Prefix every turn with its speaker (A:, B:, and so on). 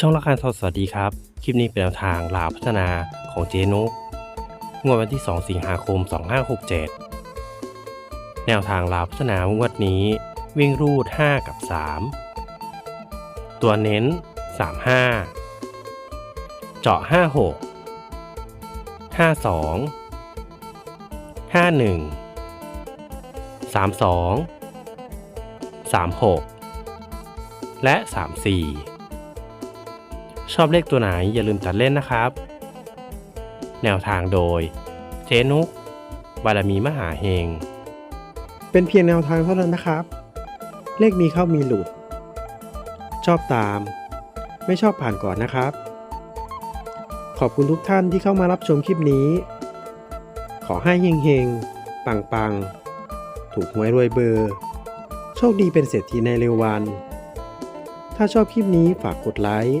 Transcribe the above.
A: ช่องละครสวัสดีครับ คลิปนี้เป็นแนวทางลาวพัฒนาของเจนุกงวดวันที่ 2 สิงหาคม 2567 แนวทางลาวพัฒนางวดนี้ วิ่งรูด 5 กับ 3 ตัวเน้น 35 เจาะ 56 52 51 32 36 และ 34 ชอบเลขตัวไหนอย่าลืมตัดเล่นนะครับ แนวทางโดย เจนุก บารมีมหาเฮง
B: เป็นเพียงแนวทางเท่านั้นนะครับ เลขมีเข้ามีหลุด ชอบตาม ไม่ชอบผ่านก่อนนะครับ ขอบคุณทุกท่านที่เข้ามารับชมคลิปนี้ ขอให้เฮงๆปังๆถูกหวยรวยเบอร์ โชคดีเป็นเศรษฐีในเร็ววัน ถ้าชอบคลิปนี้ฝากกดไลค์